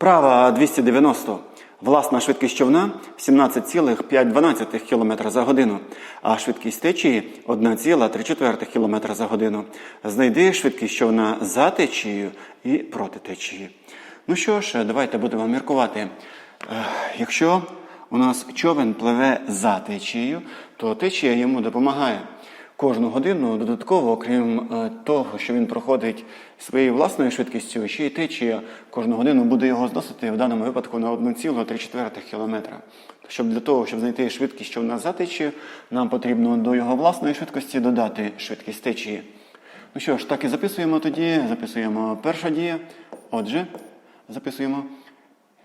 Вправа 290. Власна швидкість човна 17,512 км за годину, а швидкість течії 1,3 км за годину. Знайди швидкість човна за течією і проти течії. Ну що ж, давайте будемо міркувати. Е, Якщо у нас човен пливе за течією, то течія йому допомагає. Кожну годину додатково, окрім е, того, що він проходить своєю власною швидкістю, ще й течія кожну годину буде його зносити в даному випадку на 1,3 км. Щоб для того, щоб знайти швидкість, що в нас за течією, нам потрібно до його власної швидкості додати швидкість течії. Ну що ж, так і записуємо тоді. Записуємо перша дія. Отже, записуємо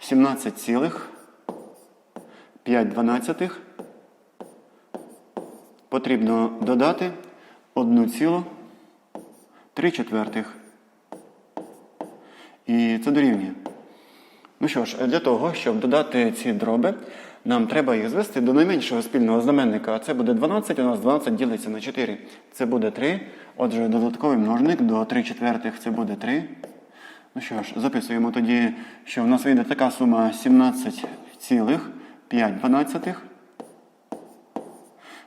17,5 потрібно додати 1,3 четвертих. І це дорівнює. Ну що ж, для того, щоб додати ці дроби, нам треба їх звести до найменшого спільного знаменника. Це буде 12, у нас 12 ділиться на 4. Це буде 3. Отже, додатковий множник до 3 четвертих це буде 3. Ну що ж, записуємо тоді, що в нас вийде така сума 17,5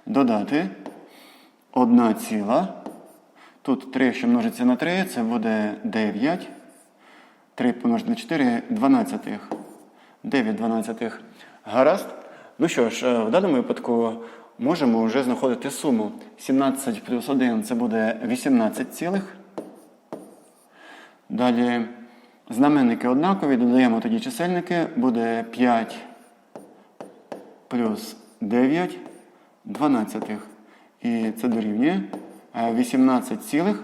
додати 1 ціла. Тут 3, що множиться на 3, це буде 9. 3 помножити на 4 12. 9 12. Гаразд. Ну що ж, е, в даному випадку можемо вже знаходити суму. 17 плюс 1 це буде 18 цілих. Далі знаменники однакові, додаємо тоді чисельники, буде 5 плюс 9 дванадцятих. І це дорівнює е, 18 цілих.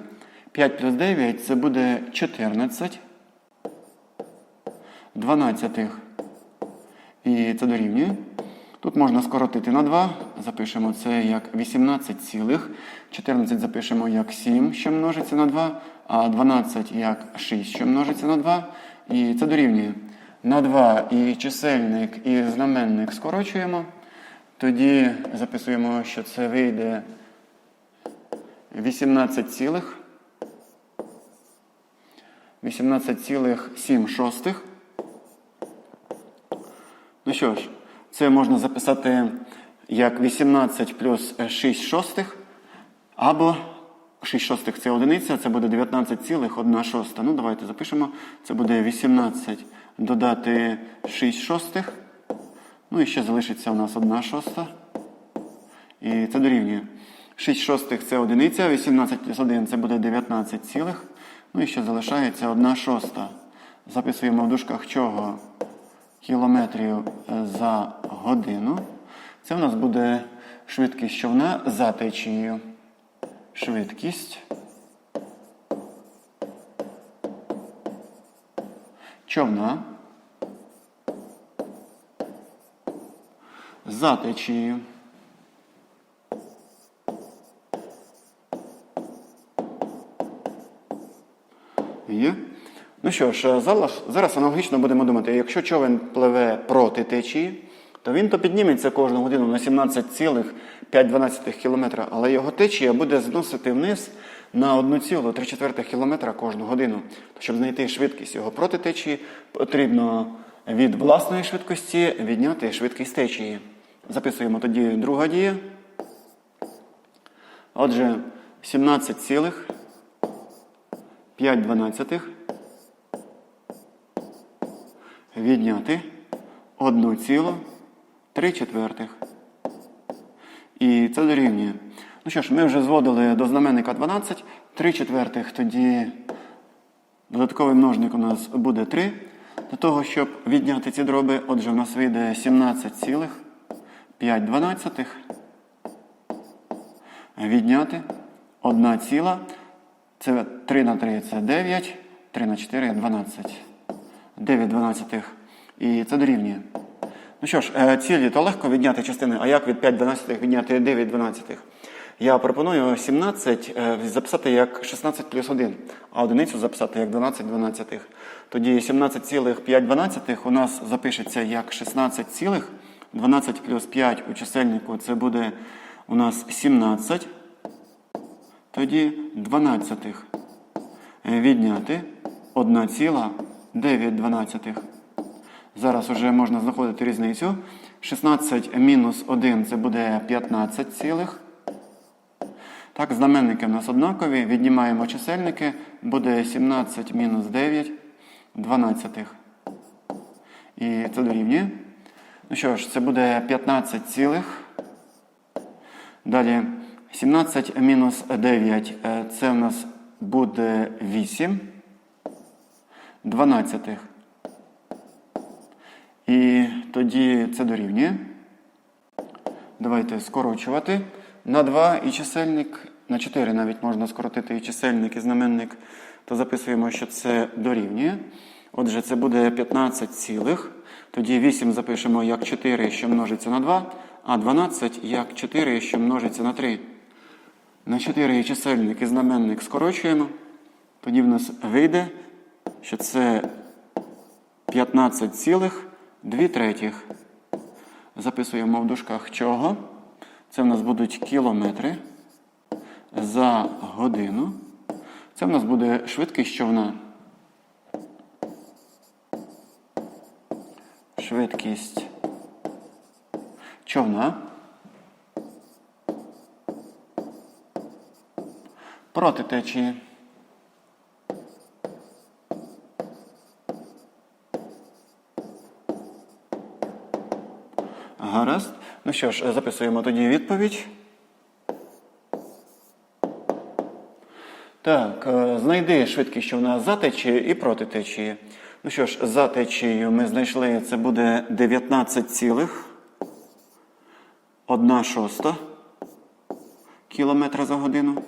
5 плюс 9 це буде 14 дванадцятих. І це дорівнює. Тут можна скоротити на 2. Запишемо це як 18 цілих. 14 запишемо як 7, що множиться на 2, а 12 як 6, що множиться на 2. І це дорівнює. На 2 і чисельник, і знаменник скорочуємо. Тоді записуємо, що це вийде 18 цілих. 18,7 шостих. Ну що ж, це можна записати як 18 плюс 6 шостих, або 6 шостих це одиниця, це буде 19,1 шоста. Ну, давайте запишемо. Це буде 18 додати 6 шостих. Ну і ще залишиться у нас 1 шоста. І це дорівнює. 6 шостих це одиниця, 18 плюс 1 це буде 19 цілих. Ну і ще залишається 1 шоста. Записуємо в дужках чого? Кілометрів е, за годину. Це в нас буде швидкість човна за течією. Швидкість. Човна. За течією. Є. Ну що ж, зараз, зараз аналогічно будемо думати, якщо човен пливе проти течії, то він то підніметься кожну годину на 17,512 км, але його течія буде зносити вниз на 1,3 км кожну годину. Щоб знайти швидкість його проти течії, потрібно від власної швидкості відняти швидкість течії. Записуємо тоді друга дія. Отже, 17,5 відняти 1,3 четвертих. І це дорівнює. Ну що ж, ми вже зводили до знаменника 12, 3 четвертих, тоді додатковий множник у нас буде 3. Для того, щоб відняти ці дроби, отже, у нас вийде 17,5 дванадцятих. Відняти 1 ціла. Це 3 на 3 це 9, 3 на 4 12. 9 дванадцятих. І це дорівнює. Ну що ж, е, цілі то легко відняти частини, а як від 5 дванадцятих відняти 9 дванадцятих? Я пропоную 17 е, записати як 16 плюс 1, а одиницю записати як 12 дванадцятих. Тоді 17,5 дванадцятих у нас запишеться як 16, цілих. 12 плюс 5 у чисельнику це буде у нас 17. Тоді 12 відняти 1,9. Зараз вже можна знаходити різницю. 16 мінус 1 це буде 15 цілих. Так, знаменники в нас однакові. Віднімаємо чисельники. Буде 17 мінус 9 дванадцятих. І це дорівнює. Ну що ж, це буде 15 цілих. Далі 17 мінус 9 е, це в нас буде 8 дванадцятих. І тоді це дорівнює. Давайте скорочувати. На 2 і чисельник, на 4 навіть можна скоротити і чисельник, і знаменник, то записуємо, що це дорівнює. Отже, це буде 15 цілих. Тоді 8 запишемо як 4, що множиться на 2, а 12 як 4, що множиться на 3. На 4 чисельник і знаменник скорочуємо. Тоді в нас вийде, що це 15 цілих 2 третіх. Записуємо в дужках чого. Це в нас будуть кілометри за годину. Це в нас буде швидкість човна. Швидкість човна. Проти течії. Гаразд. Ну що ж, записуємо тоді відповідь. Так, е, знайди швидкість, що в нас за течією і проти течії. Ну що ж, за течією ми знайшли, це буде 19 цілих 1 шоста кілометра за годину.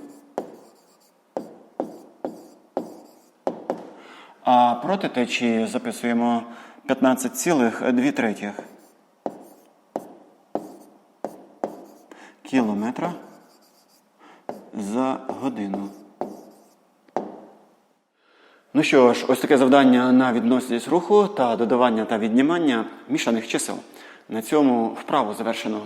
А проти течії записуємо 15,2 третіх. кілометра за годину. Ну що ж, ось таке завдання на відносність руху та додавання та віднімання мішаних чисел. На цьому вправу завершено.